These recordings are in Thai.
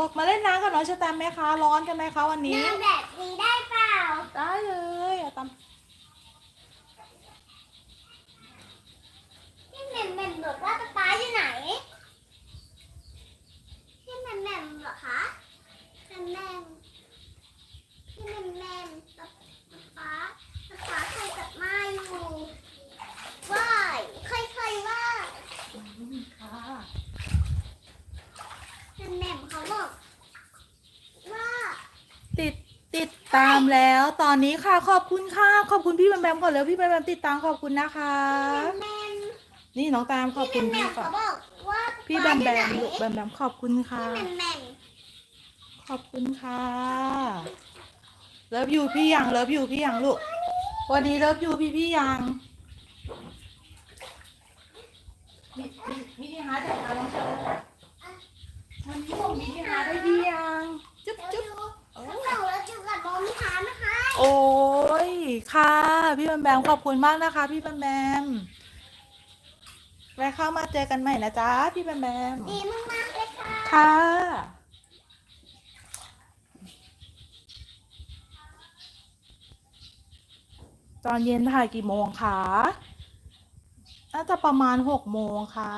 บอกมาเล่นน้ำกับน้องชะแตมไหมคะ ร้อนกันไหมคะวันนี้น้ำแบบนี้ได้เปล่า ได้เลยอะตาม พี่แหม่มแหม่มบอกว่าป๊าป๊าอยู่ไหนพี่แหม่มแหม่มเหรอคะแหม่มแหม่มพี่แหม่มแหม่มป๊าป๊าป๊าป๊าใครกับมาอยู่ว่ายใครใครว่า ค่ะ แหม่มแหม่มเขาบอกว่า ติดติดตามแล้ว ตอนนี้ค่ะขอบคุณค่ะ ขอบคุณพี่แบมแบมก่อนเลยพี่แบมแบมติดตามขอบคุณนะคะแหม่มนี่น้องตามขอบพี่คุณแหม่พี่มก่อเขานบอกว่าพี่แบมแบมป๊าอยู่ลูกไหแบนมแบมขอบคุณค่ะพี่แหม่มแหม่มขอบคุณค่ะเลิฟยูพี่ยังเลิฟยูพี่ยังลูกวันนี้เลิฟยูพี่พี่ยังมีมีมีที่หาจากน้องเชอ วันนี้ผมมีที่หาได้พี่ยังจุ๊บจุ๊บข้างหลังเราจุกกับโมมิทานนะคะ โอ้ยค่ะ พี่แบมแบมขอบคุณมากนะคะ พี่แบมแบมไว้เข้ามาเจอกันใหม่นะจ๊ะพี่แบมแบมดีมากๆเลยค่ะ ค่ะตอนเย็นถ่ายกี่โมงคะ น่าจะประมาณหกโมงค่ะ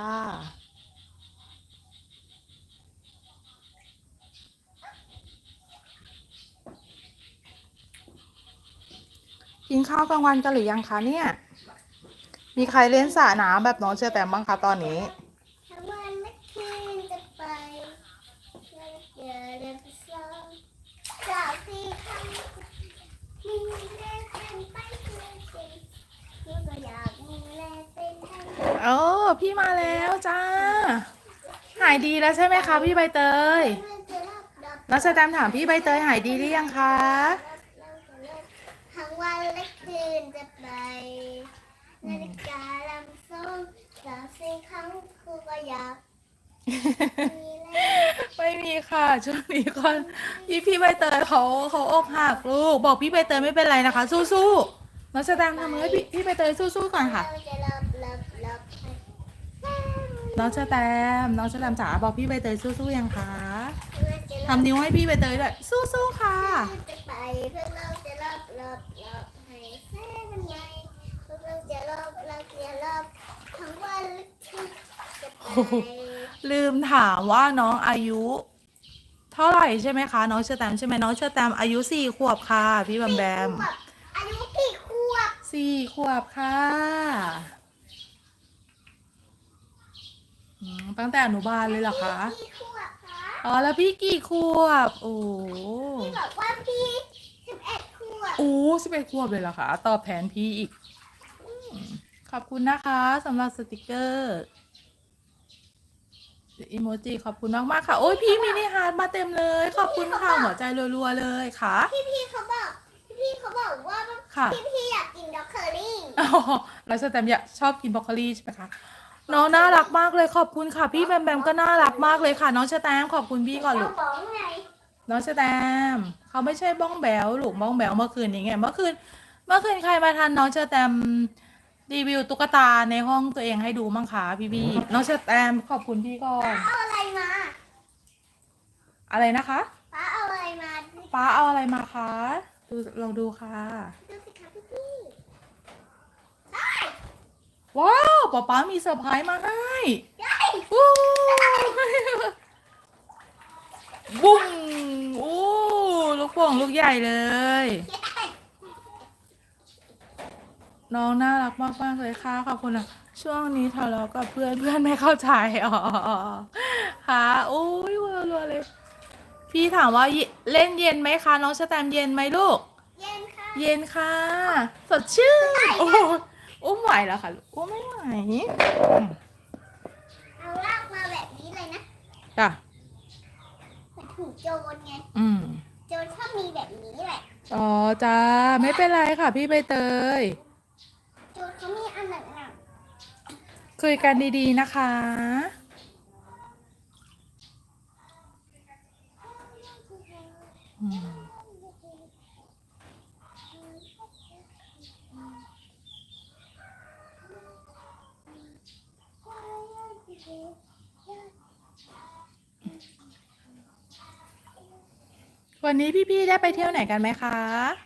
กินข้าวกลางวันกันหรือยังคะเนี่ย มีใครเล่นสระน้ำแบบน้องเชอแตมบ้างคะตอนนี้ ทั้งวันและคืนจะไปเดี๋ยวเดินไปซ้อมสาวสี่ครั้งมีแรงเป็นไปเพื่อจริงหนูก็อยากมีแรงเป็นทั้งโอ้พี่มาแล้วจ้า หายดีแล้วใช่ไหมคะพี่ใบเตย เพื่อนจะรับดับแล้วสแตมถามพี่ใบเตยหายดีหรือยังคะ ทั้งวันและคืนจะไปนาฬิกาลำส้มสาวสี่ครั้งครูก็อยากมีแรงไม่มีค่ะช่วงนี้ก็พี่พี่ใบเตยเขาเขาอกหักลูกบอกพี่ใบเตยไม่เป็นไรนะคะ สู้ๆน้องสแตมทำมือให้พี่พี่ใบเตยสู้ๆก่อนค่ะ เราจะรับรับรับให้น้องสแตมน้องสแตมจ๋าบอกพี่ใบเตยสู้ๆยังคะเพื่อจะรับ ทำนิ้วให้พี่ใบเตยด้วยสู้ๆค่ะ จะไปเพื่อเราจะรับรับรับให้แค่เป็นไงเพื่อเราจะรับเราจะรับทั้งวันและคืนจะไปลืมถามว่าน้องอายุ เท่าไหร่ใช่ไหมคะ น้องเชอแตมใช่ไหมน้องเชอแตมอายุสี่ขวบค่ะ พี่แบมแบมอายุกี่ขวบสี่ขวบค่ะอืมตั้งแต่อนุบาลเลยเหรอคะ กี่ขวบคะ อ๋อแล้วพี่กี่ขวบ โอ้พี่บอกว่าพี่สิบเอ็ดขวบโอ้สิบเอ็ดขวบเลยเหรอคะ ตอบแทนพี่อีกอืมขอบคุณนะคะสำหรับสติกเกอร์อิโมจิขอบคุณมากมากๆค่ะ โอ้ยพี่มินิฮาร์ดมาเต็มเลย ขอบคุณค่ะหัวใจรัวๆเลยค่ะ พี่พี่เขาบอกพี่พี่เขาบอกว่าค่ะพี่พี่อยากกินดอกเคอรี่อ๋อแล้วสแตมป์อยากชอบกินบรอกโคลีใช่ไหมคะ น้องน่ารักมากเลยขอบคุณค่ะ พี่แบมแบมก็น่ารักมากเลยค่ะ น้องสแตมป์ขอบคุณพี่ก่อนลูกเราบอกไงน้องสแตมป์เขาไม่ใช่บ้องแบวลูกบ้องแบวเมื่อคืนนี้ไงเมื่อคืน เมื่อคืนใครมาทันน้องสแตมป์รีวิวตุ๊กตาในห้องตัวเองให้ดูมั้งคะพี่พี่น้องสแตมป์ขอบคุณพี่ก่อนเอาอะไรมาอะไรนะคะ ป้าเอาอะไรมาป้าเอาอะไรมาคะดูลองดูค่ะ ดูสิคะพี่พี่ ว้าวป๊าป๊ามีเซอร์ไพรส์มาให้ได้วู้บุ้งโอ้ลูกโป่งลูกใหญ่เลย น้องน่ารักมากๆเลยค่ะขอบคุณนะช่วงนี้ทะเลาะกับเพื่อนเพื่อนไม่เข้าใจอ๋อค่ะโอ้ยรัวๆเลย พี่ถามว่าเยเล่นเย็นไหมคะ น้องสแตมป์เย็นไหมลูก เย็นค่ะ เย็นค่ะ สดชื่นโอ้ อุ้มไหวแล้วค่ะลูกอุ้มไม่ไหวอืมเอาลากมาแบบนี้เลยนะจ้ะเหมือนถุงโจรไงอืมโจรชอบมีแบบนี้แหละอ๋อจ้าไม่เป็นไรค่ะ พี่ใบเตย โจรเขามีอันหนักหนักคุยกันดีๆนะคะอื วันนี้พี่ๆได้ไปเที่ยวไหนกันไหมคะ